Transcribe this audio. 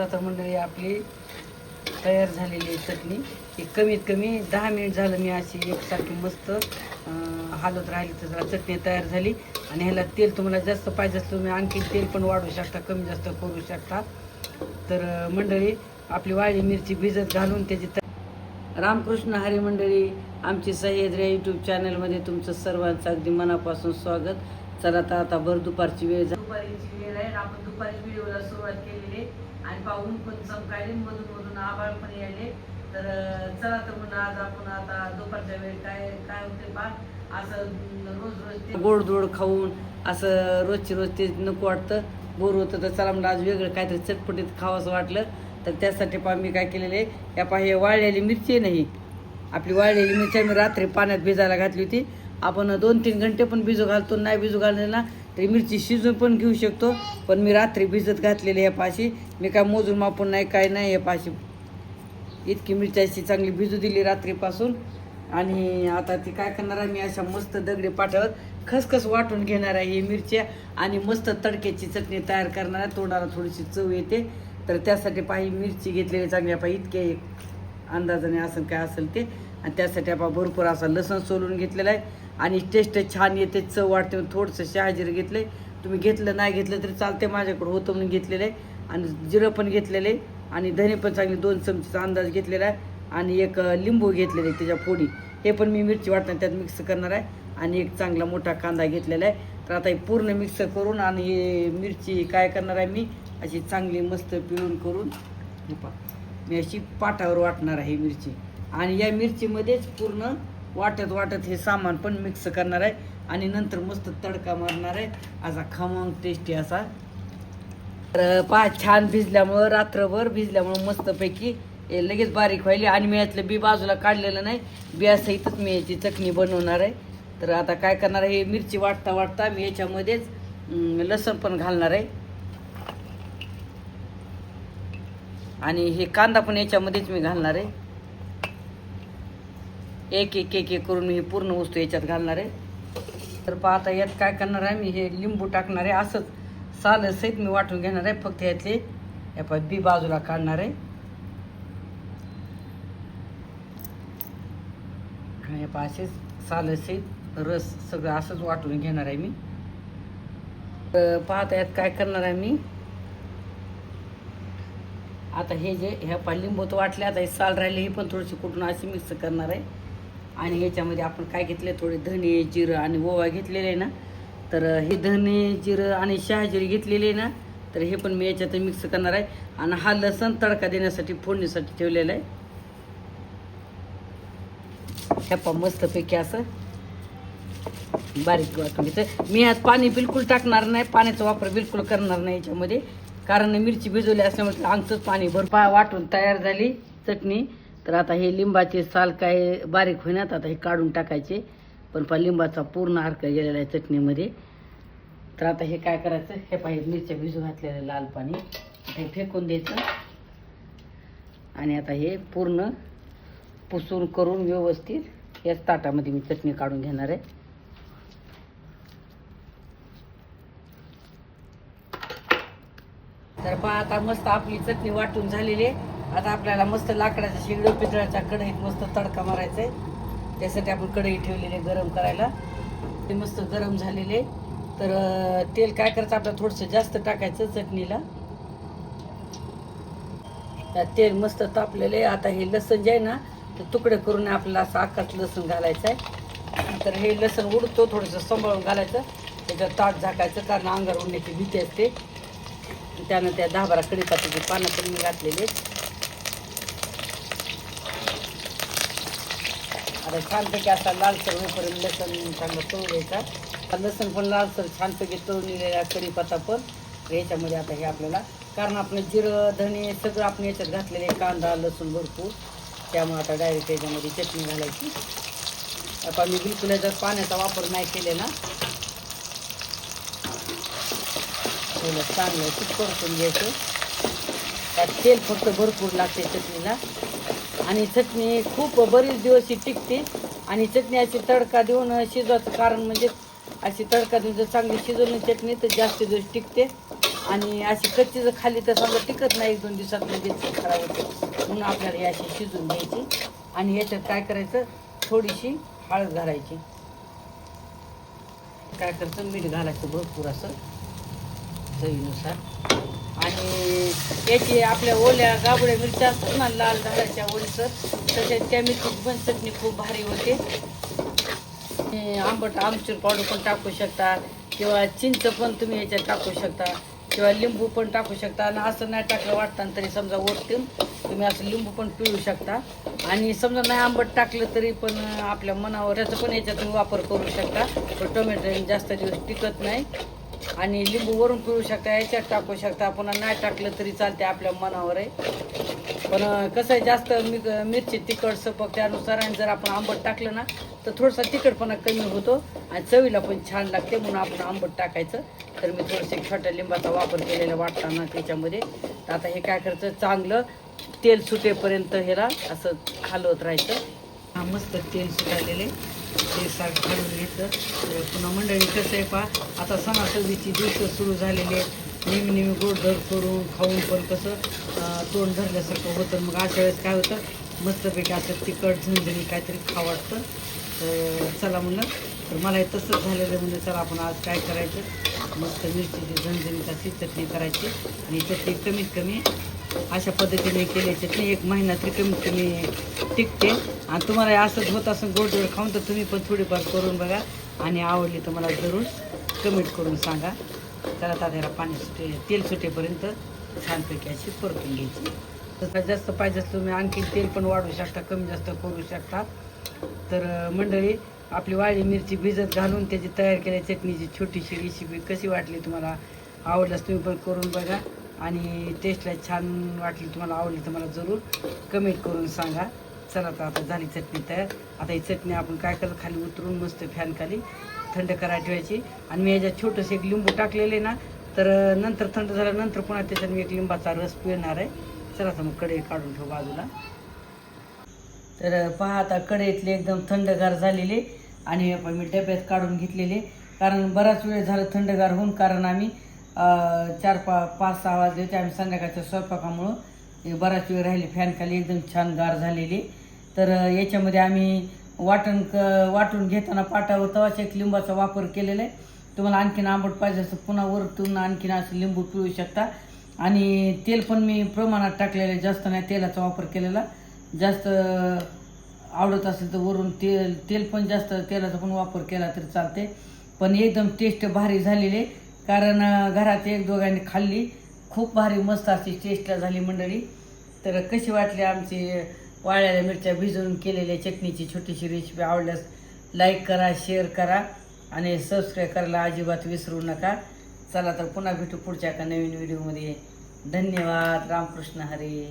आता मंडळी आपली तयार झालेली चटणी. ही कमीत कमी दहा मिनिट झालं मी अशी एकसारखी मस्त हालत राहिली तर जरा चटणी तयार झाली. आणि ह्याला तेल तुम्हाला जास्त पाहिजे असलं तुम्ही आणखी तेल पण वाढवू शकता कमी जास्त करू शकता. तर मंडळी आपली वाळली मिरची भिजत घालून त्याची रामकृष्ण हरी मंडळी आमची सह्याद्र्या यूट्यूब चॅनलमध्ये तुमचं सर्वांचं अगदी मनापासून स्वागत. चला तर आता भर दुपारची वेळ दुपारीची वेळ आहे आपण दुपारी व्हिडिओला सुरुवात केली. आणि पाहून पण चमकायले मधून मधून आभाळ पण यायले. तर चला तर म्हणून आज आपण आता दुपारच्या वेळ काय काय होते पा असं रोज रोज ते गोड धोड खाऊन असं रोजची रोज ते नको वाटतं. बोर होतं तर चला म्हणलं आज वेगळं काहीतरी चटपटीत खावंसं वाटलं. तर त्यासाठी पा मी काय केलेले. या पा हे वाळलेली मिरची नाही आपली वाळलेली मिरची मी रात्री पाण्यात भिजायला घातली होती. आपण दोन तीन घंटे पण भिजू घालतो नाही भिजू घालले ना तरी मिरची शिजून पण घेऊ शकतो पण मी रात्री भिजत घातलेली ह्या पाशी. मी काय मोजून मापून नाही काय नाही या पाशी. इतकी मिरच्याची चांगली भिजू दिली रात्रीपासून. आणि आता ती काय करणार आहे मी अशा मस्त दगडी पाटावर खसखस वाटून घेणार आहे ही मिरच्या आणि मस्त तडक्याची चटणी तयार करणार आहे. तोंडाला थोडीशी चव येते. तर त्यासाठी पाही मिरची घेतलेली चांगली पाहिजे इतके अंदाजाने असेल काय असेल ते. आणि त्यासाठी आपण भरपूर असा लसण सोलून घेतलेला आहे. आणि टेस्ट छान येते चव वाटते म्हणून थोडंसं शहाजिरं घेतलं तुम्ही घेतलं नाही घेतलं तरी चालते माझ्याकडे होतं म्हणून घेतलेलं आहे. आणि जिरं पण घेतलेलं आहे. आणि धने पण चांगले दोन चमचेचा अंदाज घेतलेला आहे. आणि एक लिंबू घेतलेले आहे त्याच्या फोडी हे पण मी मिरची वाटणार त्यात मिक्स करणार आहे. आणि एक चांगला मोठा कांदा घेतलेला आहे. तर आता हे पूर्ण मिक्स करून आणि हे मिरची काय करणार आहे मी? अशी चांगली मस्त पिळून करून हे मी अशी पाटावर वाटणार आहे ही मिरची. आणि या मिरचीमध्येच पूर्ण वाटत वाटत हे सामान पण मिक्स करणार आहे. आणि नंतर मस्त तडका मारणार आहे. असा खमंग टेस्टी असा. तर पहा छान भिजल्यामुळं रात्रभर भिजल्यामुळं मस्तपैकी हे लगेच बारीक व्हायली. आणि मी यातलं बी बाजूला काढलेलं नाही. बियासहितच मी याची चटणी बनवणार आहे. तर आता काय करणार आहे? हे मिरची वाटता वाटता मी याच्यामध्येच लसण पण घालणार आहे. आणि हे कांदा पण याच्यामध्येच मी घालणार आहे. एक एक एक एक करून मी हे पूर्ण वस्तू याच्यात घालणार आहे. तर पहा आता यात काय करणार आहे मी? हे लिंबू टाकणार आहे. असंच साल सहित मी वाटून घेणार आहे. फक्त यातले या पाय बी बाजूला काढणार आहे. आणि या असेच साल सहित रस सगळं असंच वाटून घेणार आहे मी. तर पाहता यात काय करणार आहे मी? आता हे जे ह्या पा लिंबूत वाटले आता हे साल राहिले हे पण थोडीशी कुठून अशी मिक्स करणार आहे. आणि ह्याच्यामध्ये आपण काय घेतले थोडे धने जिरं आणि ओवा घेतलेले आहे ना. तर हे धने जिरं आणि शहाजिरी घेतलेले आहे ना. तर हे पण मी याच्यात मिक्स करणार आहे. आणि हा लसण तडका देण्यासाठी फोडणीसाठी ठेवलेला आहे. ह्या पा मस्तपैकी असं बारीक वाटून घेतं मी आज पाणी बिलकुल टाकणार नाही पाण्याचा वापर बिलकुल करणार नाही याच्यामध्ये. कारण मिरची भिजवली असल्यामुळे आमचंच पाणी भरपा वाटून तयार झाली चटणी. तर आता हे लिंबाचे साल काय बारीक होईनात आता हे काढून टाकायचे. पण पा लिंबाचा पूर्ण अर्क गेलेला आहे चटणीमध्ये. तर आता हे काय करायचं? हे पाहिजे मिरच्या भिजू घातलेलं लाल पाणी. हे फेकून द्यायचं. आणि आता हे पूर्ण पुसून करून व्यवस्थित याच ताटामध्ये मी चटणी काढून घेणार आहे. तर पहा आता मस्त आपली चटणी वाटून झालेली आहे. आता आपल्याला मस्त लाकडाच्या शेगडी पितळाच्या कढईत मस्त तडका मारायचा आहे. त्यासाठी आपण कढई ठेवलेली आहे गरम करायला. ते मस्त गरम झालेले तर तेल काय करायचं? आपल्याला थोडंसं जास्त टाकायचं चटणीला. तेल मस्त तापलेलं आहे. आता हे लसण जे आहे ना ते तुकडे करून आपल्याला असं आकाच लसूण घालायचं आहे. तर हे लसण उडतो थोडंसं सांभाळून घालायचं. त्याच्यात ताट झाकायचं कारण अंगार उडण्याची भीती असते. त्यानं त्या दहा बारा पानं पण मी घातलेले आता छानपैकी असा लालसर होईपर्यंत लसण चांगलं तळून घ्यायचा. आता लसण पण लालसर छानपैकी तळून दिलेला कढीपत्ता पण याच्यामध्ये आता हे आपल्याला कारण आपलं जिरं धणे सगळं आपण याच्यात घातलेले कांदा लसूण भरपूर. त्यामुळे आता डायरेक्ट याच्यामध्ये चटणी घालायची. आता मी बिलकुल याच्यात पाण्याचा वापर नाही केलेला. थोडं चांगलं तूप परतून घ्यायचं. त्यात तेल फक्त भरपूर लागते चटणीला. आणि चटणी खूप बरीच दिवस ही टिकते. आणि चटणी अशी तडका देऊन शिजवायचं कारण म्हणजे अशी तडका देऊन जर चांगली शिजवली चटणी तर जास्त दिवस टिकते. आणि अशी कच्ची जर खाली तर समजा टिकत नाही एक दोन दिवसात लगेच खराब होते. म्हणून आपल्याला ही अशी शिजून घ्यायची. आणि याच्यात काय करायचं? थोडीशी हळद घालायची. काय करायचं मीठ घालायचं भरपूर असं. चवीनुसार. आणि याची आपल्या ओल्या गाबड्या मिरच्या असतात ना लाल झाडाच्या ओलीचं तशा त्या मिरची पण चटणी खूप भारी होते. हे आंबट आमचूर पावडर पण टाकू शकता किंवा चिंच पण तुम्ही याच्यात टाकू शकता किंवा लिंबू पण टाकू शकता. आणि असं नाही टाकलं वाटतं तरी समजा ओतून तुम्ही असं लिंबू पण पिळू शकता. आणि समजा नाही आंबट टाकलं तरी पण आपल्या मनावर याचा पण याच्यात वापर करू शकता. टोमॅटो जास्त दिवस टिकत नाही. आणि लिंबू वरून पिळू शकता याच्यात टाकू शकता. पुन्हा नाही टाकलं तरी चालते आपल्या मनावर आहे. पण कसं आहे जास्त मि मिरची तिखट सपक त्यानुसार आणि जर आपण आंबट टाकलं ना तर थोडासा तिखटपणा कमी होतो आणि चवीला पण छान लागते म्हणून आपण आंबट टाकायचं. तर मी थोडंसं छोट्या लिंबाचा वापर केलेला वाटताना त्याच्यामध्ये. तर आता हे काय करायचं चांगलं तेल सुटेपर्यंत ह्याला असं हलवत राहायचं. हा मस्त तेल सुटालेले ते सारखं घालून घेतलं. पुन्हा मंडळी कसं आहे पा आता सणासुदीची दिवस सुरू झालेले नेहमी नेहमी गोडधर करून खाऊन पण कसं तोंड धरल्यासारखं होतं. मग अशा वेळेस काय होतं मस्तपैकी असं तिखट झणझणी काहीतरी खावं वाटतं. तर चला म्हणलं तर मला हे तसंच झालेलं म्हणजे चला आपण आज काय करायचं? मस्त मिरचीची झणझणीत अशी चटणी करायची. आणि चटणी कमीत कमी अशा पद्धतीने केली चटणी. एक महिना तरी कमीत कमी टिकते. आणि तुम्हाला हे असंच होत असं गोड गोड खाऊन तर तुम्ही पण थोडीफार करून बघा. आणि आवडली तर मला जरूर कमेंट करून सांगा. त्याला तात्याला पाणी सुटे तेल सुटेपर्यंत छानपैकी अशी परतून घ्यायची. तसं जास्त पाहिजे असलं तुम्ही आणखी तेल पण वाढवू शकता कमी जास्त करू शकता. तर मंडळी आपली वाळी मिरची भिजत घालून त्याची तयार केल्या चटणीची छोटीशी रेसिपी कशी वाटली तुम्हाला? आवडल्यास तुम्ही पण करून बघा आणि टेस्टला छान वाटली तुम्हाला आवडली तर मला जरूर कमेंट करून सांगा. चला तर आता झाली चटणी तयार. आता ही चटणी आपण काय करतो खाली उतरून मस्त फॅन खाली थंड करायला ठेवायची. आणि मी याच्यात छोटंसं एक लिंबू टाकलेले ना तर नंतर थंड झाल्यानंतर पुन्हा त्याच्यात मी एक लिंबाचा रस पिळणार आहे. चला तर मग कढई काढून ठेवू बाजूला. तर पहा आता कढईतले एकदम थंडगार झालेले आणि आपण मी डब्यात काढून घेतलेले. कारण बराच वेळ झालं थंडगार होऊन कारण आम्ही चार पा पाच सहा वाजले होते आम्ही संध्याकाळच्या स्वयंपाकामुळं. बराच वेळ राहिले फॅनखाली एकदम छान गार झालेले. तर याच्यामध्ये आम्ही वाटण क वाटून घेताना पाटावर तवाच एक लिंबाचा वापर केलेला आहे. तुम्हाला आणखीन आंबट पाहिजे असं पुन्हा वरतून आणखीन असं लिंबू पिळू शकता. आणि तेल पण मी प्रमाणात टाकलेलं आहे जास्त नाही तेलाचा वापर केलेला. जास्त आवडत असेल तर वरून तेल तेल पण जास्त तेलाचा पण वापर केला तरी चालते. पण एकदम टेस्ट भारी झालेली कारण घरात एक दोघांनी खाल्ली. खूप भारी मस्त अशी टेस्टला झाली मंडळी. तर कशी वाटली आमची वाळ्याला मिरच्या भिजवून केलेल्या चटणीची छोटीशी रेसिपी आवडल्यास लाईक करा शेअर करा. आणि सबस्क्राईब करायला अजिबात विसरू नका. चला तर पुन्हा भेटू पुढच्या एका नवीन व्हिडिओमध्ये धन्यवाद. रामकृष्ण हरी.